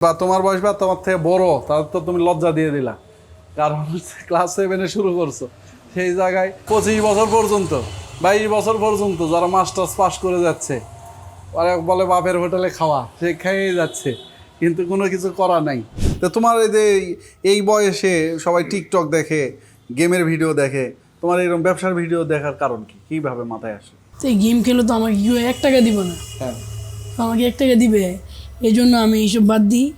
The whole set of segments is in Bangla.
বা তোমার বয়স বা তোমার থেকে বড় তাদের তো তুমি লজ্জা দিয়ে দিলা। কারণ হচ্ছে ক্লাস সেভেনে শুরু করছ। সেই জায়গায় পঁচিশ বছর পর্যন্ত বাইশ বছর পর্যন্ত যারা মাস্টার্স পাস করে যাচ্ছে ওরা বলে বাপের হোটেলে খাওয়া সে খেয়েই যাচ্ছে। কিন্তু কোনো কিছু করা নাই। তো তোমার এই যে এই বয়সে সবাই টিকটক দেখে গেমের ভিডিও দেখে তোমার এরকম ব্যবসার ভিডিও দেখার কারণ কি? কীভাবে মাথায় আসে? এই গেম খেলে তো আমাকে কেউ এক টাকা দিব না। হ্যাঁ। আমাকে এক টাকা দিবে। এই জন্য আমি এইসব বাদ দিই।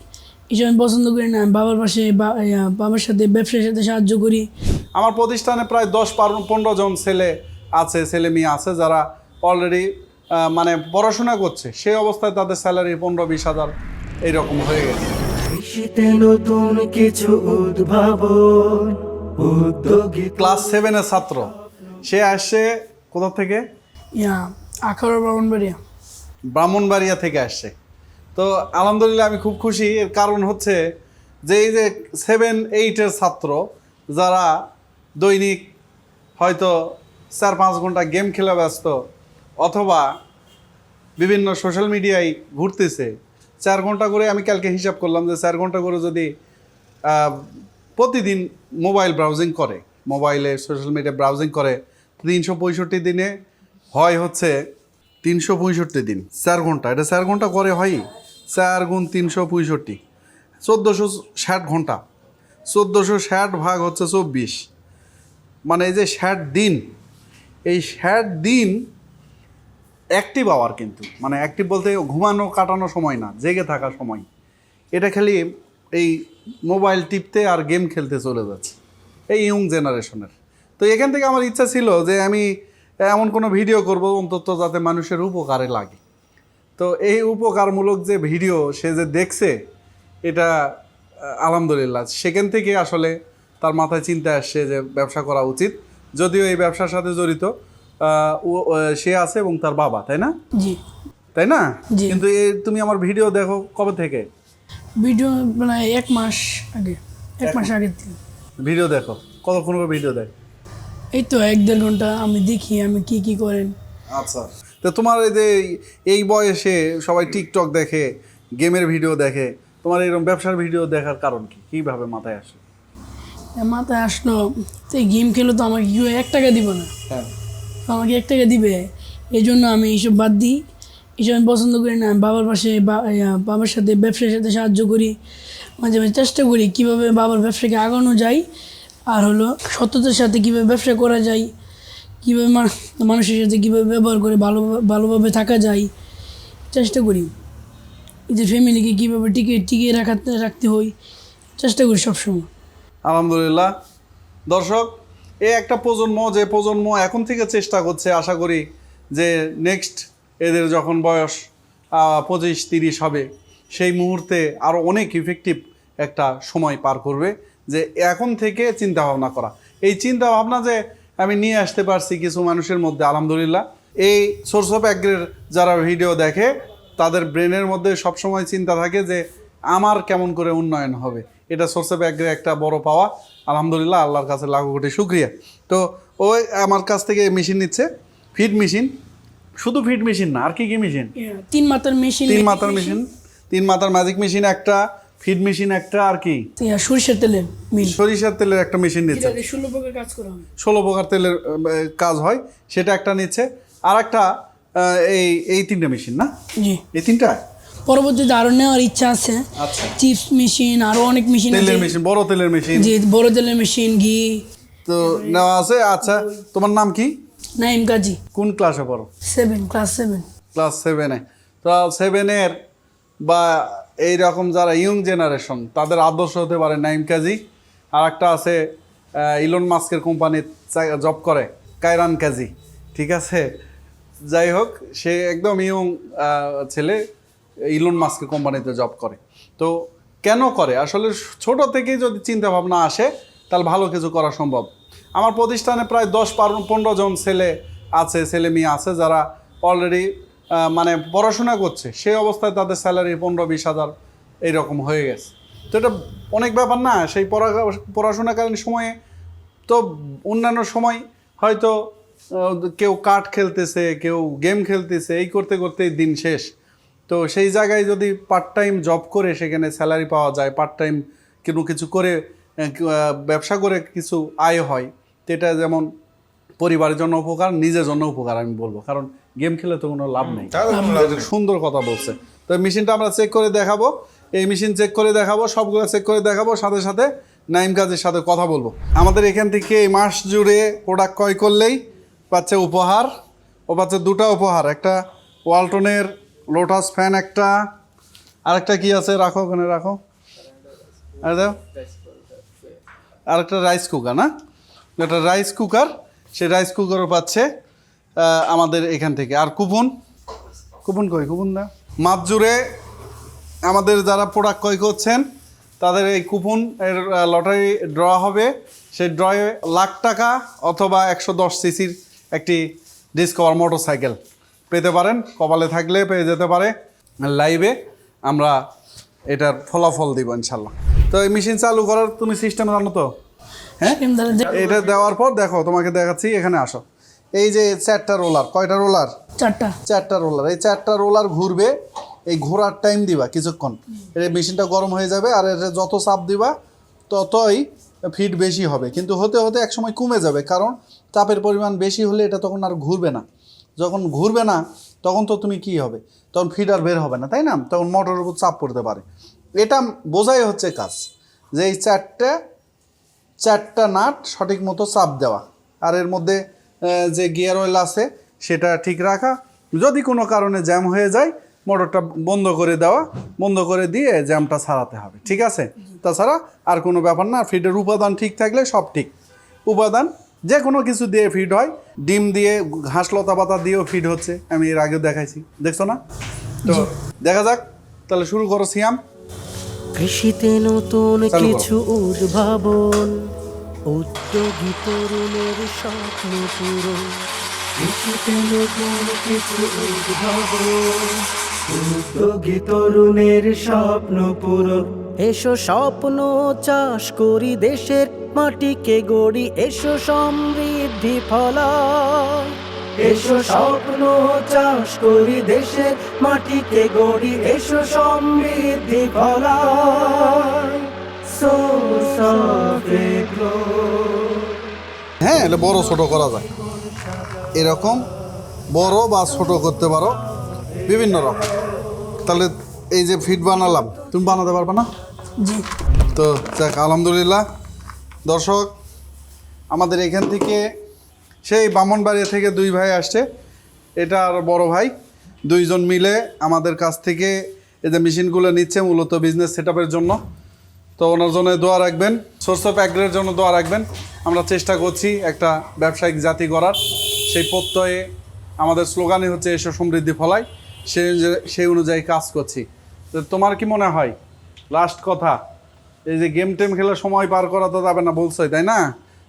এইসব আমি পছন্দ করি না। আমি বাবার পাশে বা- বাবার সাথে ব্যবসার সাথে সাহায্য করি। আমার প্রতিষ্ঠানে প্রায় দশ বারো- পনেরো জন ছেলে আছে ছেলে মেয়ে আছে যারা অলরেডি মানে পড়াশোনা করছে। সেই অবস্থায় তাদের স্যালারি পনেরো বিশ হাজার এইরকম হয়ে গেছে। শীতে নতুন কিছু উদ্ভাবন উদ্যোগী ক্লাস সেভেনের ছাত্র। সে আসছে কোথা থেকে? ইয়া আখাউড়া ব্রাহ্মণবাড়িয়া। ব্রাহ্মণবাড়িয়া থেকে আসছে। তো আলহামদুলিল্লাহ আমি খুব খুশি। এর কারণ হচ্ছে যে এই যে সেভেন এইটের ছাত্র যারা দৈনিক হয়তো চার, পাঁচ ঘণ্টা গেম খেলে ব্যস্ত অথবা বিভিন্ন সোশ্যাল মিডিয়ায় ঘুরতেছে, চার ঘণ্টা করে আমি কালকে হিসাব করলাম যে চার ঘণ্টা করে যদি প্রতিদিন মোবাইল ব্রাউজিং করে মোবাইলে সোশ্যাল মিডিয়া ব্রাউজিং করে, তিনশো পঁয়ষট্টি দিনে হয় হচ্ছে তিনশো পঁয়ষট্টি দিন, চার ঘণ্টা। এটা চার ঘণ্টা করে হয় চার গুণ তিনশো পঁয়ষট্টি। চোদ্দোশো ষাট ঘণ্টা। চোদ্দোশো ষাট ভাগ হচ্ছে চব্বিশ। মানে এই যে ষাট দিন, এই ষাট দিন অ্যাক্টিভ আওয়ার কিন্তু। মানে অ্যাক্টিভ বলতে ঘুমানো, কাটানো সময় না, জেগে থাকা সময়। এটা খালি এই মোবাইল টিপতে আর গেম খেলতে চলে যাচ্ছে। এই ইয়ং জেনারেশনের তো এখান থেকে আমার ইচ্ছা ছিল যে আমি এমন কোনো ভিডিও করব অন্তত যাতে মানুষের উপকারে লাগে। তো এই উপকারমূলক যে ভিডিও সে যে দেখছে এটা আলহামদুলিল্লাহ। সেখান থেকে আসলে তার মাথায় চিন্তা আসছে যে ব্যবসা করা উচিত। যদিও এই ব্যবসার সাথে জড়িত সে আছে এবং তার বাবা তাই না? জি। তাই না? জি। কিন্তু এই তুমি আমার ভিডিও দেখো কবে থেকে? ভিডিও মানে এক মাস আগে এক মাস আগে ভিডিও দেখো কতক্ষণ ভিডিও দেখ এই তো এক দেড় ঘণ্টা আমি দেখি আমি কি কি করেন। আচ্ছা। তো তোমার এই যে এই বয়সে সবাই টিকটক দেখে গেমের ভিডিও দেখে তোমার এরকম ব্যবসার ভিডিও দেখার কারণ কি? কীভাবে মাথায় আসে মাথায় আসলো তো এই গেম খেলে তো আমাকে কেউ এক টাকা দিব না। হ্যাঁ। আমাকে এক টাকা দিবে। এই জন্য আমি এইসব বাদ দিই। এইসব আমি পছন্দ করি না। আমি বাবার পাশে বাবার সাথে ব্যবসার সাথে সাহায্য করি। মাঝে মাঝে চেষ্টা করি কীভাবে বাবার ব্যবসাকে আগানো যায়। আর হলো সততার সাথে কীভাবে ব্যবসা করা যায়। কীভাবে মানুষের সাথে কীভাবে ব্যবহার করে ভালো, ভালোভাবে থাকা যায়, চেষ্টা করি। নিজের ফ্যামিলিকে কীভাবে টিকে টিকিয়ে রাখাতে রাখতে হয়, চেষ্টা করি সবসময়। আলহামদুলিল্লাহ। দর্শক, এ একটা প্রজন্ম, যে প্রজন্ম এখন থেকে চেষ্টা করছে, আশা করি যে নেক্সট এদের যখন বয়স পঁচিশ, তিরিশ হবে, সেই মুহূর্তে আরও অনেক ইফেক্টিভ একটা সময় পার করবে, যে এখন থেকে চিন্তা ভাবনা করা। এই চিন্তা ভাবনা যে আমি নিয়ে আসতে পারছি কিছু মানুষের মধ্যে আলহামদুলিল্লাহ। এই সোর্স অফ অ্যাগ্রের যারা ভিডিও দেখে তাদের ব্রেনের মধ্যে সবসময় চিন্তা থাকে যে আমার কেমন করে উন্নয়ন হবে? এটা সোর্স অফ অ্যাগ্রে একটা বড় পাওয়া। আলহামদুলিল্লাহ আল্লাহর কাছে লাখো কোটি শুক্রিয়া। তো ওই আমার কাছ থেকে মেশিন নিচ্ছে ফিড মেশিন শুধু ফিড মেশিন না আর কি কি মেশিন তিন মাথার মেশিন তিন মাথার মেশিন তিন মাথার ম্যাজিক মেশিন একটা। ফিড মেশিন একটা আর কি? সরিষার তেলের মিল। সরিষার তেলের একটা মেশিন নিচ্ছে। ষোলো প্রকার কাজ করা হয়। ষোলো প্রকার তেলের কাজ হয়। সেটা একটা নিচ্ছে। আর একটা এই এই তিনটা মেশিন না? জি। এই তিনটা? পরবর্তীতে আরও নেওয়ার ইচ্ছা আছে। আচ্ছা। চিপস মেশিন আরও অনেক মেশিন তেলের মেশিন বড় তেলের মেশিন। যে বড় তেলের মেশিন ঘি। তো নেওয়া আছে? আচ্ছা। তোমার নাম কি? নাইম কাজী। কোন ক্লাসে পড়ো? Seven class seven. ক্লাস সেভেনে। তো সেভেনের বা এই রকম যারা ইয়ং জেনারেশন তাদের আদর্শ হতে পারে নাইম কাজী। আর একটা আছে ইলন মাস্কের কোম্পানির জব করে, কায়রান কাজী। ঠিক আছে? যাই হোক, সে একদম ইয়ং ছেলে ইলন মাস্কের কোম্পানিতে জব করে। তো কেন করে? আসলে ছোট থেকেই যদি চিন্তা ভাবনা আসে, তাহলে ভালো কিছু করা সম্ভব। আমার প্রতিষ্ঠানে প্রায় দশ পনেরো জন ছেলে আছে, ছেলে মেয়ে আছে, যারা অলরেডি মানে পড়াশোনা করছে সেই অবস্থায় তাদের স্যালারি পনেরো বিশ হাজার এইরকম হয়ে গেছে। তো এটা অনেক ব্যাপার না, সেই পড়া পড়াশোনাকালীন সময়ে তো অন্যান্য সময় হয়তো কেউ কাঠ খেলতেছে, কেউ গেম খেলতেছে, এই করতে করতেই দিন শেষ। তো সেই জায়গায় যদি পার্ট টাইম জব করে সেখানে স্যালারি পাওয়া যায় পার্ট টাইম কোনো কিছু করে ব্যবসা করে কিছু আয় হয়, তো এটা যেমন পরিবারের জন্য উপকার নিজের জন্য উপকার আমি বলব। কারণ গেম খেলে তো কোনো লাভ নেই। সুন্দর কথা বলছে। তো মেশিনটা আমরা চেক করে দেখাবো। এই মেশিন চেক করে দেখাবো সবগুলো চেক করে দেখাবো। সাথে সাথে নাইম কাজের সাথে কথা বলব। আমাদের এখান থেকে এই মাস জুড়ে প্রোডাক্ট ক্রয় করলেই পাচ্ছে উপহার। ও পাচ্ছে দুটা উপহার একটা ওয়ালটনের লোটাস ফ্যান একটা আরেকটা কি আছে? রাখো ওখানে রাখো। আর দাও। আরেকটা রাইস কুকার না? একটা রাইস কুকার সেই রাইস কুকারও পাচ্ছে আমাদের এখান থেকে। আর কুপন? কুপন কই? কুপন না মাছ জুড়ে আমাদের যারা প্রোডাক্ট ক্রয় করছেন তাদের এই কুপন এর লটারি ড্র হবে। সেই ড্রয়ে লাখ টাকা অথবা একশো দশ সিসির একটি ডিসকভার মোটর সাইকেল পেতে পারেন। কপালে থাকলে পেয়ে যেতে পারে। লাইভে আমরা এটার ফলাফল দিব ইনশাল্লাহ। তো এই মেশিন চালু করার তুমি সিস্টেম জানো তো? হ্যাঁ? এটা দেওয়ার পর দেখো তোমাকে দেখাচ্ছি এখানে আসো। এই যে চারটা রোলার কয়টা রোলার চারটা। চারটা রোলার এই চারটা রোলার ঘুরবে এই ঘোরার টাইম দিবা কিছুক্ষণ। এই মেশিনটা গরম হয়ে যাবে আর এটা যত চাপ দিবা ততই ফিট বেশি হবে। কিন্তু হতে হতে একসময় কমে যাবে কারণ চাপের পরিমাণ বেশি হলে এটা তখন আর ঘুরবে না। যখন ঘুরবে না তখন তো তুমি কি হবে? তখন ফিড আর বের হবে না তাই না? তখন মোটরের উপর চাপ পড়তে পারে। এটা বোঝাই হচ্ছে কাজ যে এই চারটে চারটা নাট সঠিক মতো চাপ দেওয়া। আর এর মধ্যে যে গিয়ার অয়েল আছে সেটা ঠিক রাখা। যদি কোনো কারণে জ্যাম হয়ে যায় মোটরটা বন্ধ করে দেওয়া বন্ধ করে দিয়ে জ্যামটা ছাড়াতে হবে ঠিক আছে? তাছাড়া আর কোনো ব্যাপার না ফিডের উপাদান ঠিক থাকলে সব ঠিক। উপাদান যে কোনো কিছু দিয়ে ফিড হয় ডিম দিয়ে ঘাস লতা পাতা দিয়েও ফিড হচ্ছে। আমি এর আগেও দেখাইছি দেখছ না? তো দেখা যাক তাহলে শুরু করো সিয়াম। কৃষিতে নতুন কিছু উদ্ভাবন উদ্যোগী তরুণের স্বপ্ন পূরণ। কৃষিতে নতুন কিছু উদ্ভাবন উদ্যোগী তরুণের স্বপ্ন পূরণ। এসো স্বপ্ন চাষ করি দেশের মাটিকে গড়ি এসো সমৃদ্ধি ফলায়। এসো স্বপ্ন চাষ করি দেশের মাটিকে গড়ি এসো সমৃদ্ধি growth. হ্যাঁ এটা বড় ছোট করা যায়। এরকম বড় বা ছোট করতে পারো বিভিন্ন রকম। তাহলে এই যে ফিট বানালাম তুমি বানাতে পারবে না? জি। তো যাক আলহামদুলিল্লাহ। দর্শক আমাদের এখান থেকে সেই বামনবাড়িয়া থেকে দুই ভাই আসছে। এটা আর বড় ভাই দুইজন মিলে আমাদের কাছ থেকে এই যে মেশিনগুলো নিচ্ছে মূলত বিজনেস সেট জন্য। তো ওনার জন্য দোয়া রাখবেন। সোর্স অফ অ্যাগ্রের জন্য দোয়া রাখবেন। আমরা চেষ্টা করছি একটা ব্যবসায়িক জাতি গড়ার। সেই প্রত্যয়ে আমাদের স্লোগানই হচ্ছে এসো সমৃদ্ধি ফলাই সেই সেই অনুযায়ী কাজ করছি। তো তোমার কি মনে হয়? লাস্ট কথা, এই যে গেম টেম খেলে সময় পার করা তো যাবে না, বলছোই, তাই না?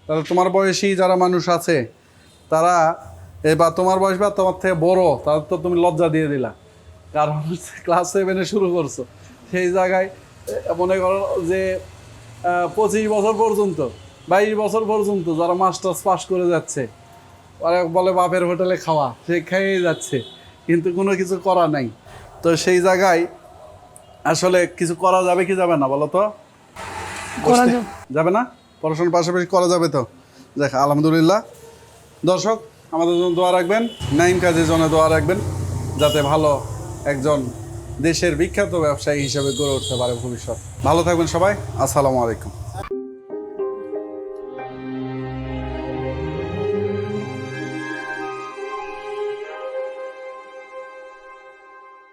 তাহলে তোমার বয়সী যারা মানুষ আছে, তারা, এ বা তোমার বয়স বা তোমার থেকে বড় তাদের তো তুমি লজ্জা দিয়ে দিলা। কারণ ক্লাস সেভেনে শুরু করছ। সেই জায়গায় মনে করো যে পঁচিশ বছর পর্যন্ত বাইশ বছর পর্যন্ত যারা মাস্টার্স পাস করে যাচ্ছে ওরা বলে বাপের হোটেলে খাওয়া সে খেয়েই যাচ্ছে কিন্তু কোনো কিছু করা নাই। তো সেই জায়গায় আসলে কিছু করা যাবে কি যাবে না বলো তো। যাবে না? পড়াশোনার পাশাপাশি করা যাবে তো? দেখ আলহামদুলিল্লাহ। দর্শক আমাদের জন্য দোয়া রাখবেন নাইম কাজের জন্য দোয়া রাখবেন যাতে ভালো একজন দেশের বিখ্যাত ব্যবসায়ী হিসেবে গড়ে উঠতে পারে ভবিষ্যৎ। ভালো থাকবেন সবাই আসসালামু আলাইকুম।